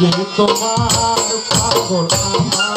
যে তোমার পাগল আমার।